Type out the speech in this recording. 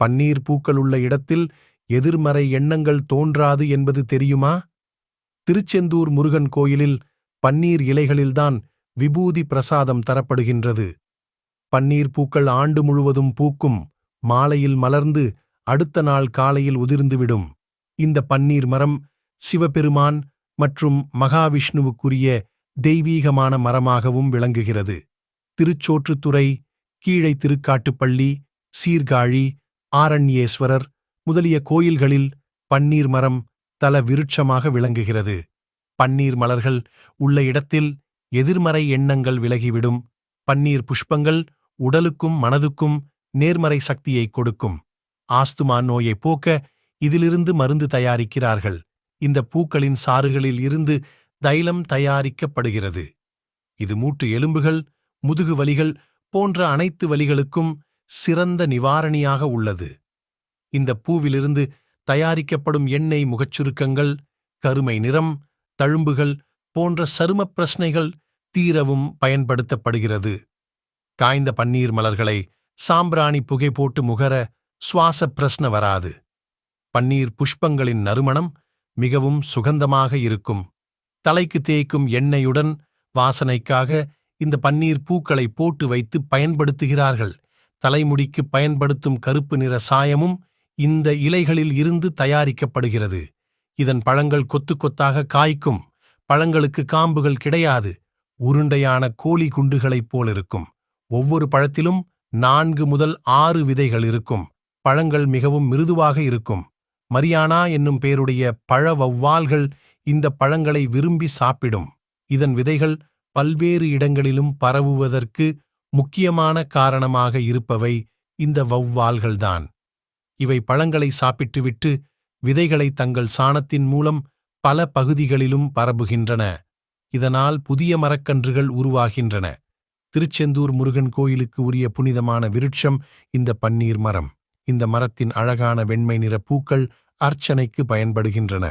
பன்னீர் பூக்கள் உள்ள இடத்தில் எதிர்மறை எண்ணங்கள் தோன்றாது என்பது தெரியுமா? திருச்செந்தூர் முருகன் கோயிலில் பன்னீர் இலைகளில்தான் விபூதி பிரசாதம் தரப்படுகின்றது. பன்னீர் பூக்கள் ஆண்டு முழுவதும் பூக்கும் மாலையில் மலர்ந்து அடுத்த நாள் காலையில் உதிர்ந்துவிடும். இந்த பன்னீர் மரம் சிவபெருமான் மற்றும் மகாவிஷ்ணுவுக்குரிய தெய்வீகமான மரமாகவும் விளங்குகிறது. திருச்சோற்றுத்துறை கீழை திருக்காட்டுப்பள்ளி சீர்காழி ஆரண்யேஸ்வரர் முதலிய கோயில்களில் பன்னீர் மரம் தல விருட்சமாக விளங்குகிறது. பன்னீர் மலர்கள் உள்ள இடத்தில் எதிர்மறை எண்ணங்கள் விலகிவிடும். பன்னீர் புஷ்பங்கள் உடலுக்கும் மனதுக்கும் நேர்மறை சக்தியை கொடுக்கும். ஆஸ்துமா நோயை போக்க இதிலிருந்து மருந்து தயாரிக்கிறார்கள். இந்த பூக்களின் சாறுகளில் இருந்து தைலம் தயாரிக்கப்படுகிறது. இது மூட்டு எலும்புகள் முதுகு வலிகள் போன்ற அனைத்து வலிகளுக்கும் சிறந்த நிவாரணியாக உள்ளது. இந்த பூவிலிருந்து தயாரிக்கப்படும் எண்ணெய் முகச்சுருக்கங்கள் கருமை நிறம் தழும்புகள் போன்ற சருமப் பிரச்சனைகள் தீரவும் பயன்படுத்தப்படுகிறது. காய்ந்த பன்னீர் மலர்களை சாம்பிராணி புகை போட்டு முகர சுவாச பிரஸ்ன வராது. பன்னீர் புஷ்பங்களின் நறுமணம் மிகவும் சுகந்தமாக இருக்கும். தலைக்கு தேய்க்கும் எண்ணெயுடன் வாசனைக்காக இந்த பன்னீர் பூக்களை போட்டு வைத்து பயன்படுத்துகிறார்கள். தலைமுடிக்கு பயன்படுத்தும் கருப்பு நிற சாயமும் இந்த இலைகளில் இருந்து தயாரிக்கப்படுகிறது. இதன் பழங்கள் கொத்து கொத்தாக காய்க்கும். பழங்களுக்கு காம்புகள் கிடையாது. உருண்டையான கோழி குண்டுகளைப் போலிருக்கும். ஒவ்வொரு பழத்திலும் நான்கு முதல் ஆறு விதைகள் இருக்கும். பழங்கள் மிகவும் மிருதுவாக இருக்கும். மரியானா என்னும் பெயருடைய பழ வௌவால்கள் இந்த பழங்களை விரும்பி சாப்பிடும். இதன் விதைகள் பல்வேறு இடங்களிலும் பரவுவதற்கு முக்கியமான காரணமாக இருப்பவை இந்த வௌவால்கள்தான். இவை பழங்களை சாப்பிட்டுவிட்டு விதைகளை தங்கள் சாணத்தின் மூலம் பல பகுதிகளிலும் பரப்புகின்றன. இதனால் புதிய மரக்கன்றுகள் உருவாகின்றன. திருச்செந்தூர் முருகன் கோயிலுக்கு உரிய புனிதமான விருட்சம் இந்த பன்னீர் மரம். இந்த மரத்தின் அழகான வெண்மை நிற பூக்கள் அர்ச்சனைக்கு பயன்படுகின்றன.